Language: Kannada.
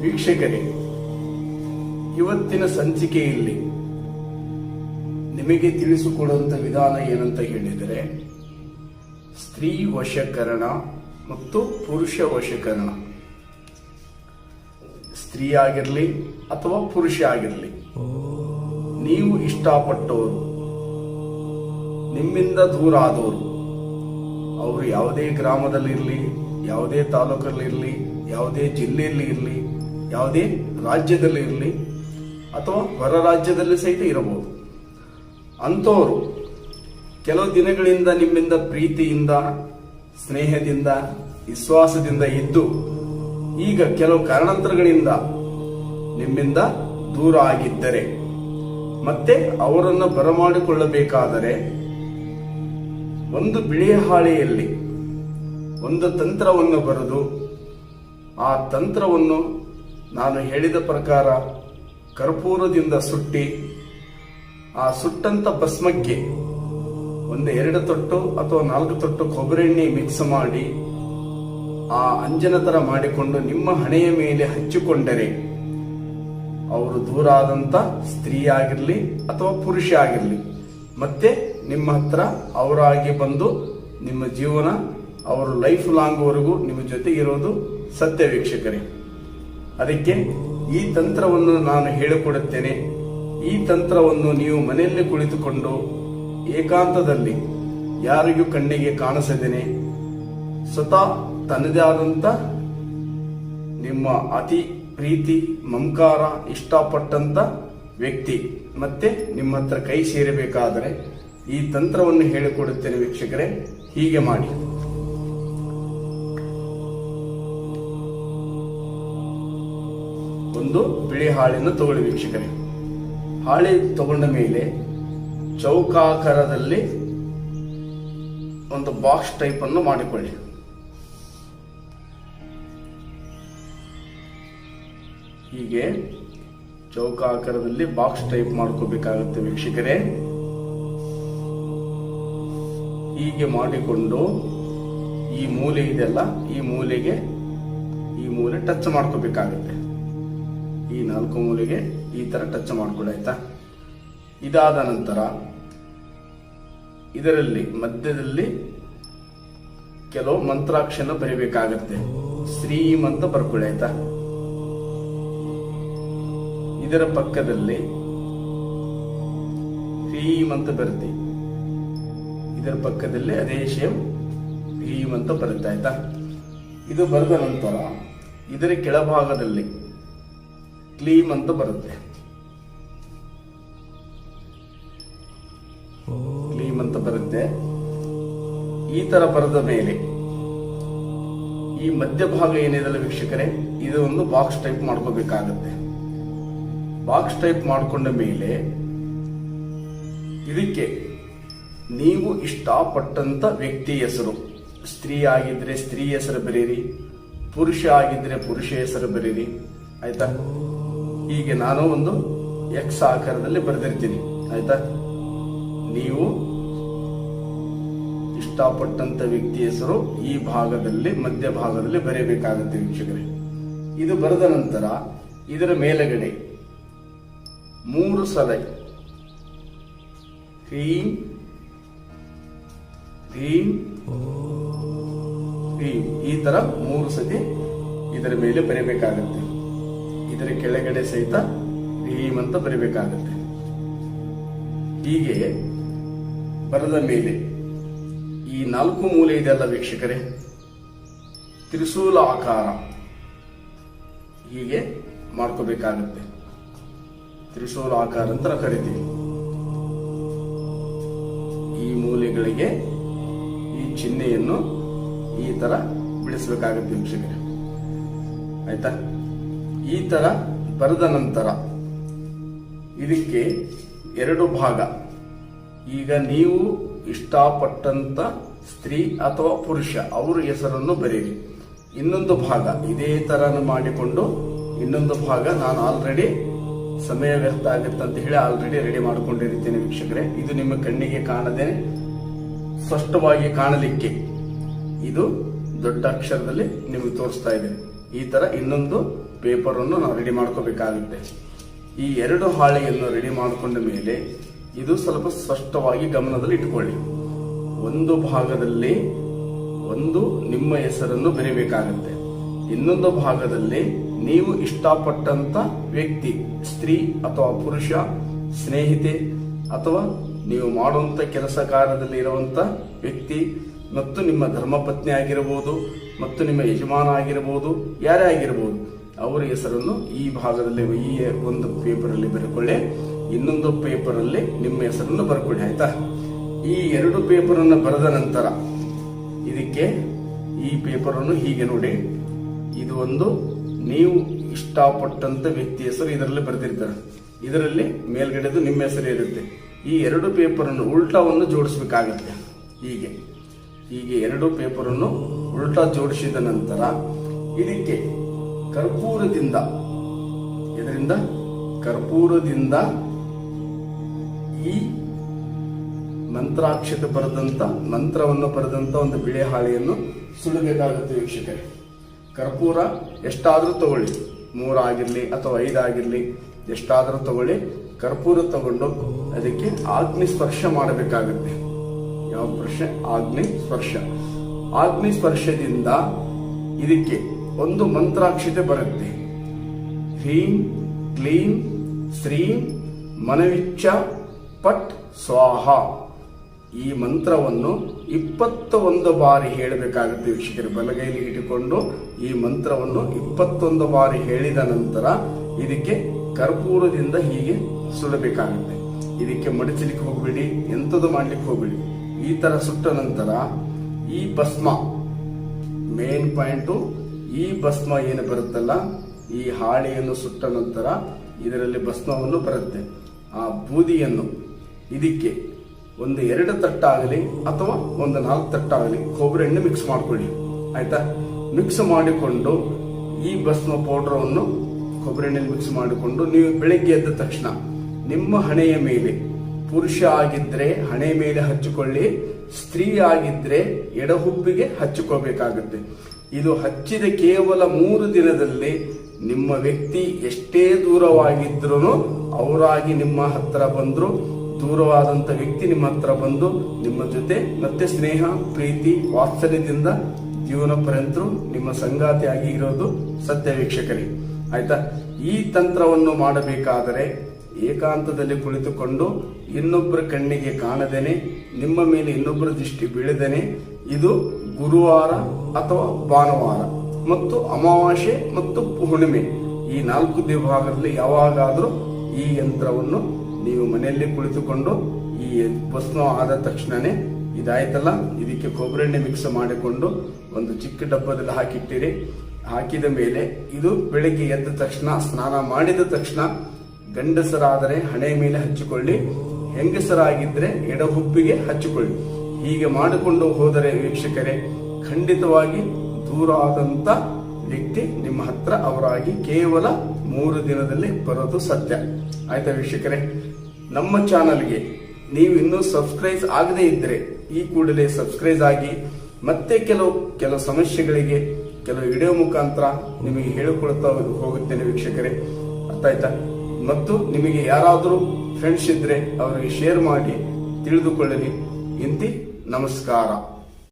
ವೀಕ್ಷಕರೇ, ಇವತ್ತಿನ ಸಂಚಿಕೆಯಲ್ಲಿ ನಿಮಗೆ ತಿಳಿಸಿಕೊಡುವಂತ ವಿಧಾನ ಏನಂತ ಹೇಳಿದರೆ, ಸ್ತ್ರೀ ವಶಕರಣ ಮತ್ತು ಪುರುಷ ವಶಕರಣ. ಸ್ತ್ರೀ ಆಗಿರಲಿ ಅಥವಾ ಪುರುಷ ಆಗಿರಲಿ, ನೀವು ಇಷ್ಟಪಟ್ಟವರು, ನಿಮ್ಮಿಂದ ದೂರ ಆದವರು, ಅವರು ಯಾವುದೇ ಗ್ರಾಮದಲ್ಲಿರಲಿ, ಯಾವುದೇ ತಾಲೂಕಲ್ಲಿರಲಿ ಯಾವುದೇ ಜಿಲ್ಲೆಯಲ್ಲಿ ಇರಲಿ, ಯಾವುದೇ ರಾಜ್ಯದಲ್ಲಿ ಇರಲಿ, ಅಥವಾ ಹೊರ ರಾಜ್ಯದಲ್ಲಿ ಸಹಿತ ಇರಬಹುದು. ಅಂಥವರು ಕೆಲವು ದಿನಗಳಿಂದ ನಿಮ್ಮಿಂದ ಪ್ರೀತಿಯಿಂದ, ಸ್ನೇಹದಿಂದ, ವಿಶ್ವಾಸದಿಂದ ಇದ್ದು, ಈಗ ಕೆಲವು ಕಾರಣಾಂತರಗಳಿಂದ ನಿಮ್ಮಿಂದ ದೂರ ಆಗಿದ್ದರೆ, ಮತ್ತೆ ಅವರನ್ನು ಬರಮಾಡಿಕೊಳ್ಳಬೇಕಾದರೆ, ಒಂದು ಬಿಳಿಯ ಹಾಳೆಯಲ್ಲಿ ಒಂದು ತಂತ್ರವನ್ನು ಬರೆದು ಆ ತಂತ್ರವನ್ನು ನಾನು ಹೇಳಿದ ಪ್ರಕಾರ ಕರ್ಪೂರದಿಂದ ಸುಟ್ಟಿ ಆ ಸುಟ್ಟಂತ ಭಸ್ಮಕ್ಕೆ ಒಂದು ಎರಡು ತೊಟ್ಟು ಅಥವಾ ನಾಲ್ಕು ತೊಟ್ಟು ಕೊಬ್ಬರಿ ಎಣ್ಣೆ ಮಿಕ್ಸ್ ಮಾಡಿ ಆ ಅಂಜನ ತರ ಮಾಡಿಕೊಂಡು ನಿಮ್ಮ ಹಣೆಯ ಮೇಲೆ ಹಚ್ಚಿಕೊಂಡರೆ ಅವರು ದೂರ ಆದಂತ ಸ್ತ್ರೀ ಆಗಿರಲಿ ಅಥವಾ ಪುರುಷ ಆಗಿರಲಿ, ಮತ್ತೆ ನಿಮ್ಮ ಹತ್ರ ಅವರಾಗಿ ಬಂದು ನಿಮ್ಮ ಜೀವನ, ಅವರು ಲೈಫ್ ಲಾಂಗ್ವರೆಗೂ ನಿಮ್ಮ ಜೊತೆಗಿರೋದು ಸತ್ಯ ವೀಕ್ಷಕರೇ ಅದಕ್ಕೆ ಈ ತಂತ್ರವನ್ನು ನಾನು ಹೇಳಿಕೊಡುತ್ತೇನೆ. ಈ ತಂತ್ರವನ್ನು ನೀವು ಮನೆಯಲ್ಲಿ ಕುಳಿತುಕೊಂಡು ಏಕಾಂತದಲ್ಲಿ ಯಾರಿಗೂ ಕಣ್ಣಿಗೆ ಕಾಣಿಸದೇನೆ ಸ್ವತಃ ತನ್ನದೇ ಆದಂತ ನಿಮ್ಮ ಅತಿ ಪ್ರೀತಿ ಮಮಕಾರ ಇಷ್ಟಪಟ್ಟಂತ ವ್ಯಕ್ತಿ ಮತ್ತೆ ನಿಮ್ಮ ಹತ್ರ ಕೈ ಸೇರಬೇಕಾದರೆ ಈ ತಂತ್ರವನ್ನು ಹೇಳಿಕೊಡುತ್ತೇನೆ ವೀಕ್ಷಕರೇ. ಹೀಗೆ ಮಾಡಿ. ಒಂದು ಬಿಳಿ ಹಾಳೆಯನ್ನು ತಗೊಳ್ಳಿ ವೀಕ್ಷಕರೇ. ಹಾಳೆ ತಗೊಂಡ ಮೇಲೆ ಚೌಕಾಕಾರದಲ್ಲಿ ಒಂದು ಬಾಕ್ಸ್ ಟೈಪ್ ಅನ್ನು ಮಾಡಿಕೊಳ್ಳಿ. ಹೀಗೆ ಚೌಕಾಕಾರದಲ್ಲಿ ಬಾಕ್ಸ್ ಟೈಪ್ ಮಾಡ್ಕೋಬೇಕಾಗುತ್ತೆ ವೀಕ್ಷಕರೇ. ಹೀಗೆ ಮಾಡಿಕೊಂಡು ಈ ಮೂಲೆ ಇದೆಲ್ಲ ಈ ಮೂಲೆಗೆ ಈ ಮೂಲೆ ಟಚ್ ಮಾಡ್ಕೋಬೇಕಾಗುತ್ತೆ. ಈ ನಾಲ್ಕು ಮೂಲೆಗೆ ಈ ತರ ಟಚ್ ಮಾಡ್ಕೊಳ್ಳಿ, ಆಯ್ತಾ? ಇದಾದ ನಂತರ ಇದರಲ್ಲಿ ಮಧ್ಯದಲ್ಲಿ ಕೆಲವು ಮಂತ್ರಾಕ್ಷರ ಬರೀಬೇಕಾಗತ್ತೆ. ಶ್ರೀಮ್ ಅಂತ ಬರ್ಕೊಳ್ಳಿ, ಆಯ್ತಾ? ಇದರ ಪಕ್ಕದಲ್ಲಿ ಹ್ರೀಮ್ ಅಂತ ಬರುತ್ತೆ. ಇದರ ಪಕ್ಕದಲ್ಲಿ ಅದೇ ಶೇಮ್ ಹ್ರೀಮ್ ಅಂತ ಬರುತ್ತೆ, ಆಯ್ತಾ? ಇದು ಬರೆದ ನಂತರ ಇದರ ಕೆಳಭಾಗದಲ್ಲಿ ಕ್ಲೀಮ್ ಅಂತ ಬರುತ್ತೆ. ಕ್ಲೀಮ್ ಅಂತ ಬರುತ್ತೆ. ಈ ತರ ಬರೆದ ಮೇಲೆ ಈ ಮಧ್ಯಭಾಗ ಏನಿದಲ್ಲ ವೀಕ್ಷಕರೇ ಇದು ಒಂದು ಬಾಕ್ಸ್ ಟೈಪ್ ಮಾಡ್ಕೋಬೇಕಾಗತ್ತೆ. ಬಾಕ್ಸ್ ಟೈಪ್ ಮಾಡಿಕೊಂಡ ಮೇಲೆ ಇದಕ್ಕೆ ನೀವು ಇಷ್ಟಪಟ್ಟಂತ ವ್ಯಕ್ತಿ ಹೆಸರು. ಸ್ತ್ರೀ ಆಗಿದ್ರೆ ಸ್ತ್ರೀ ಹೆಸರು ಬರೀರಿ ಪುರುಷ ಆಗಿದ್ರೆ ಪುರುಷ ಹೆಸರು ಬರೀರಿ ಆಯ್ತಾ? ಹೀಗೆ ನಾನು ಒಂದು ಎಕ್ಸ್ ಆಕಾರದಲ್ಲಿ ಬರೆದಿರ್ತೀನಿ. ಆಯ್ತಾ? ನೀವು ಇಷ್ಟಪಟ್ಟಂತ ವ್ಯಕ್ತಿ ಹೆಸರು ಈ ಭಾಗದಲ್ಲಿ, ಮಧ್ಯ ಭಾಗದಲ್ಲಿ ಬರೆಯಬೇಕಾಗುತ್ತೆ ವೀಕ್ಷಕರೇ. ಇದು ಬರೆದ ನಂತರ ಇದರ ಮೇಲಗಡೆ ಮೂರು ಸಲ ಕ್ರೀಂ ಕ್ರೀಂ ಕ್ರೀಂ ಈ ತರ ಮೂರು ಸತಿ ಇದರ ಮೇಲೆ ಬರೀಬೇಕಾಗತ್ತೆ. ಇದರ ಕೆಳಗಡೆ ಸಹಿತ ಭೀಮ್ ಅಂತ ಬರಬೇಕಾಗತ್ತೆ. ಹೀಗೆ ಬರದ ಮೇಲೆ ಈ ನಾಲ್ಕು ಮೂಲೆ ಇದೆಲ್ಲ ವೀಕ್ಷಕರೇ? ತ್ರಿಶೂಲ ಆಕಾರ ಹೀಗೆ ಮಾಡ್ಕೋಬೇಕಾಗತ್ತೆ. ತ್ರಿಶೂಲ ಆಕಾರ ಅಂತ ಕರಿತೀವಿ. ಈ ಮೂಲೆಗಳಿಗೆ ಈ ಚಿಹ್ನೆಯನ್ನು ಈ ತರ ಬಿಡಿಸಬೇಕಾಗುತ್ತೆ ವೀಕ್ಷಕರೇ. ಆಯ್ತಾ? ಈ ತರ ಬರೆದ ನಂತರ ಇದಕ್ಕೆ ಎರಡು ಭಾಗ. ಈಗ ನೀವು ಇಷ್ಟಪಟ್ಟಂತ ಸ್ತ್ರೀ ಅಥವಾ ಪುರುಷ, ಅವರ ಹೆಸರನ್ನು ಬರೆಯಿರಿ. ಇನ್ನೊಂದು ಭಾಗ ಇದೇ ತರ ಮಾಡಿಕೊಂಡು ಇನ್ನೊಂದು ಭಾಗ ನಾನು ಆಲ್ರೆಡಿ ಸಮಯ ವ್ಯರ್ಥ ಆಗುತ್ತೆ ಅಂತ ಹೇಳಿ ಆಲ್ರೆಡಿ ರೆಡಿ ಮಾಡಿಕೊಂಡಿರ್ತೇನೆ ವೀಕ್ಷಕರೇ. ಇದು ನಿಮ್ಮ ಕಣ್ಣಿಗೆ ಕಾಣದೆ ಸ್ಪಷ್ಟವಾಗಿ ಕಾಣಲಿಕ್ಕೆ ಇದು ದೊಡ್ಡ ಅಕ್ಷರದಲ್ಲಿ ನಿಮಗೆ ತೋರಿಸ್ತಾ ಇದೆ. ಈ ತರ ಇನ್ನೊಂದು ಪೇಪರ್ ಅನ್ನು ನಾವು ರೆಡಿ ಮಾಡ್ಕೋಬೇಕಾಗುತ್ತೆ. ಈ ಎರಡು ಹಾಳೆಯನ್ನು ರೆಡಿ ಮಾಡಿಕೊಂಡ ಮೇಲೆ ಇದು ಸ್ವಲ್ಪ ಸ್ಪಷ್ಟವಾಗಿ ಗಮನದಲ್ಲಿ ಇಟ್ಕೊಳ್ಳಿ. ಒಂದು ಭಾಗದಲ್ಲಿ ಒಂದು ನಿಮ್ಮ ಹೆಸರನ್ನು ಬರೀಬೇಕಾಗುತ್ತೆ. ಇನ್ನೊಂದು ಭಾಗದಲ್ಲಿ ನೀವು ಇಷ್ಟಪಟ್ಟಂತ ವ್ಯಕ್ತಿ, ಸ್ತ್ರೀ ಅಥವಾ ಪುರುಷ, ಸ್ನೇಹಿತೆ ಅಥವಾ ನೀವು ಮಾಡುವಂತ ಕೆಲಸ ಕಾರ್ಯದಲ್ಲಿ ಇರುವಂತ ವ್ಯಕ್ತಿ ಮತ್ತು ನಿಮ್ಮ ಧರ್ಮಪತ್ನಿ ಆಗಿರಬಹುದು ಮತ್ತು ನಿಮ್ಮ ಯಜಮಾನ ಆಗಿರಬಹುದು ಯಾರೇ ಆಗಿರಬಹುದು ಅವರ ಹೆಸರನ್ನು ಈ ಭಾಗದಲ್ಲಿ ಈ ಒಂದು ಪೇಪರ್ ಅಲ್ಲಿ ಬರೆಕೊಳ್ಳಿ ಇನ್ನೊಂದು ಪೇಪರ್ ಅಲ್ಲಿ ನಿಮ್ಮ ಹೆಸರನ್ನು ಬರ್ಕೊಳ್ಳಿ ಆಯ್ತಾ? ಈ ಎರಡು ಪೇಪರ್ ಅನ್ನು ಬರೆದ ನಂತರ ಇದಕ್ಕೆ ಈ ಪೇಪರ್ ಅನ್ನು ಹೀಗೆ ನೋಡಿ. ಇದು ಒಂದು ನೀವು ಇಷ್ಟಪಟ್ಟಂತ ವ್ಯಕ್ತಿ ಹೆಸರು ಇದರಲ್ಲಿ ಬರೆದಿರ್ತಾರೆ. ಇದರಲ್ಲಿ ಮೇಲ್ಗಡೆದು ನಿಮ್ಮ ಹೆಸರು ಇರುತ್ತೆ. ಈ ಎರಡು ಪೇಪರ್ ಅನ್ನು ಉಲ್ಟಾವನ್ನು ಜೋಡಿಸಬೇಕಾಗುತ್ತೆ. ಹೀಗೆ. ಹೀಗೆ ಎರಡು ಪೇಪರ್ ಅನ್ನು ಉಲ್ಟಾ ಜೋಡಿಸಿದ ನಂತರ ಇದಕ್ಕೆ ಕರ್ಪೂರದಿಂದ. ಇದರಿಂದ ಕರ್ಪೂರದಿಂದ ಈ ಮಂತ್ರಾಕ್ಷತೆ ಬರೆದಂತ, ಮಂತ್ರವನ್ನು ಬರೆದಂತ ಒಂದು ಬಿಳಿ ಹಾಳೆಯನ್ನು ಸುಡಬೇಕಾಗುತ್ತೆ ವೀಕ್ಷಕರೇ. ಕರ್ಪೂರ ಎಷ್ಟಾದರೂ ತಗೊಳ್ಳಿ. ಮೂರಾಗಿರಲಿ ಅಥವಾ ಐದಾಗಿರ್ಲಿ ಎಷ್ಟಾದರೂ ತಗೊಳ್ಳಿ. ಕರ್ಪೂರ ತಗೊಂಡು ಅದಕ್ಕೆ ಆಗ್ನಿ ಸ್ಪರ್ಶ ಮಾಡಬೇಕಾಗುತ್ತೆ. ಯಾವ ಸ್ಪರ್ಶ ಆಗ್ನಿ ಸ್ಪರ್ಶ. ಆಗ್ನಿ ಸ್ಪರ್ಶದಿಂದ ಇದಕ್ಕೆ ಒಂದು ಮಂತ್ರಾಕ್ಷತೆ ಬರುತ್ತೆ. ಹ್ರೀಂ ಕ್ಲೀಂ ಶ್ರೀಂ ಮನವಿಚ್ಚ ಪಟ್, ಸ್ವಾಹ. ಈ ಮಂತ್ರವನ್ನು ಇಪ್ಪತ್ತ ಒಂದು ಬಾರಿ ಹೇಳಬೇಕಾಗುತ್ತೆ ವೀಕ್ಷಕರು. ಬಲಗೈಲಿ ಇಟ್ಟುಕೊಂಡು ಈ ಮಂತ್ರವನ್ನು ಇಪ್ಪತ್ತೊಂದು ಬಾರಿ ಹೇಳಿದ ನಂತರ ಇದಕ್ಕೆ ಕರ್ಪೂರದಿಂದ ಹೀಗೆ ಸುಡಬೇಕಾಗುತ್ತೆ. ಇದಕ್ಕೆ ಮಡಚಲಿಕ್ಕೆ ಹೋಗಬೇಡಿ, ಎಂಥದ್ದು ಮಾಡ್ಲಿಕ್ಕೆ ಹೋಗಬೇಡಿ. ಈ ತರ ಸುಟ್ಟ ನಂತರ ಈ ಭಸ್ಮ ಮೇನ್ ಪಾಯಿಂಟು ಈ ಭಸ್ಮ ಏನು ಬರುತ್ತಲ್ಲ, ಈ ಹಾಳೆಯನ್ನು ಸುಟ್ಟ ನಂತರ ಇದರಲ್ಲಿ ಭಸ್ಮವನ್ನು ಬರುತ್ತೆ. ಆ ಬೂದಿಯನ್ನು ಇದಕ್ಕೆ ಒಂದು ಎರಡು ತಟ್ಟಾಗಲಿ ಅಥವಾ ಒಂದು ನಾಲ್ಕು ತಟ್ಟಾಗಲಿ ಕೊಬ್ಬರಿ ಎಣ್ಣೆ ಮಿಕ್ಸ್ ಮಾಡಿಕೊಳ್ಳಿ. ಆಯ್ತಾ? ಮಿಕ್ಸ್ ಮಾಡಿಕೊಂಡು ಈ ಭಸ್ಮ ಪೌಡ್ರವನ್ನು ಕೊಬ್ಬರಿ ಎಣ್ಣೆ ಮಿಕ್ಸ್ ಮಾಡಿಕೊಂಡು ನೀವು ಬೆಳಿಗ್ಗೆ ಎದ್ದ ತಕ್ಷಣ ನಿಮ್ಮ ಹಣೆಯ ಮೇಲೆ, ಪುರುಷ ಆಗಿದ್ರೆ ಹಣೆ ಮೇಲೆ ಹಚ್ಚಿಕೊಳ್ಳಿ, ಸ್ತ್ರೀ ಆಗಿದ್ರೆ ಎಡಹುಬ್ಬಿಗೆ ಹಚ್ಚಿಕೋಬೇಕಾಗುತ್ತೆ ಇದು ಹಚ್ಚಿದ ಕೇವಲ ಮೂರು ದಿನದಲ್ಲಿ ನಿಮ್ಮ ವ್ಯಕ್ತಿ ಎಷ್ಟೇ ದೂರವಾಗಿದ್ರೂ ಅವರಾಗಿ ನಿಮ್ಮ ಹತ್ರ ಬಂದ್ರು, ದೂರವಾದಂತ ವ್ಯಕ್ತಿ ನಿಮ್ಮ ಹತ್ರ ಬಂದು ನಿಮ್ಮ ಜೊತೆ ಮತ್ತೆ ಸ್ನೇಹ, ಪ್ರೀತಿ, ವಾತ್ಸಲ್ಯದಿಂದ ಜೀವನ ಪರ್ಯಂತರು ನಿಮ್ಮ ಸಂಗಾತಿಯಾಗಿ ಇರೋದು ಸತ್ಯ ವೀಕ್ಷಕರಿ. ಆಯ್ತಾ? ಈ ತಂತ್ರವನ್ನು ಮಾಡಬೇಕಾದರೆ ಏಕಾಂತದಲ್ಲಿ ಕುಳಿತುಕೊಂಡು ಇನ್ನೊಬ್ಬರ ಕಣ್ಣಿಗೆ ಕಾಣದೇನೆ, ನಿಮ್ಮ ಮೇಲೆ ಇನ್ನೊಬ್ಬರ ದೃಷ್ಟಿ ಬೀಳದೇನೆ, ಇದು ಗುರುವಾರ ಅಥವಾ ಭಾನುವಾರ ಮತ್ತು ಅಮಾವಾಸ್ಯೆ ಮತ್ತು ಹುಣ್ಣಿಮೆ ಈ ನಾಲ್ಕು ವಿಭಾಗದಲ್ಲಿ ಯಾವಾಗಾದರೂ ಈ ಯಂತ್ರವನ್ನು ನೀವು ಮನೆಯಲ್ಲಿ ಕುಳಿತುಕೊಂಡು ಈ ಭಸ್ಮ ಆದ ತಕ್ಷಣನೇ ಇದಾಯ್ತಲ್ಲ? ಇದಕ್ಕೆ ಕೊಬ್ಬರಿ ಎಣ್ಣೆ ಮಿಕ್ಸ್ ಮಾಡಿಕೊಂಡು ಒಂದು ಚಿಕ್ಕ ಡಬ್ಬದಲ್ಲಿ ಹಾಕಿಟ್ಟಿರಿ. ಹಾಕಿದ ಮೇಲೆ ಇದು ಬೆಳಗ್ಗೆ ಎದ್ದ ತಕ್ಷಣ, ಸ್ನಾನ ಮಾಡಿದ ತಕ್ಷಣ ಗಂಡಸರಾದರೆ ಹಣೆ ಮೇಲೆ ಹಚ್ಚಿಕೊಳ್ಳಿ. ಹೆಂಗಸರಾಗಿದ್ದರೆ ಎಡಹುಬ್ಬಿಗೆ ಹಚ್ಚಿಕೊಳ್ಳಿ. ಹೀಗೆ ಮಾಡಿಕೊಂಡು ಹೋದರೆ ವೀಕ್ಷಕರೇ, ಖಂಡಿತವಾಗಿ ದೂರ ಆದಂತ ವ್ಯಕ್ತಿ ನಿಮ್ಮ ಹತ್ರ ಅವರಾಗಿ ಕೇವಲ ಮೂರು ದಿನದಲ್ಲಿ ಬರೋದು ಸತ್ಯ. ಆಯ್ತಾ ವೀಕ್ಷಕರೇ? ನಮ್ಮ ಚಾನಲ್ಗೆ ನೀವು ಇನ್ನೂ ಸಬ್ಸ್ಕ್ರೈಬ್ ಆಗದೇ ಇದ್ರೆ ಈ ಕೂಡಲೇ ಸಬ್ಸ್ಕ್ರೈಬ್ ಆಗಿ ಮತ್ತೆ ಕೆಲವು ಕೆಲವು ಸಮಸ್ಯೆಗಳಿಗೆ ಕೆಲವು ವಿಡಿಯೋ ಮುಖಾಂತರ ನಿಮಗೆ ಹೇಳಿಕೊಳ್ತಾ ಹೋಗುತ್ತೇನೆ ವೀಕ್ಷಕರೇ. ಅರ್ಥಾಯ್ತಾ? ಮತ್ತು ನಿಮಗೆ ಯಾರಾದರೂ ಫ್ರೆಂಡ್ಸ್ ಇದ್ರೆ ಅವರಿಗೆ ಶೇರ್ ಮಾಡಿ ತಿಳಿದುಕೊಳ್ಳಲಿ. ಇಂತಿ ನಮಸ್ಕಾರ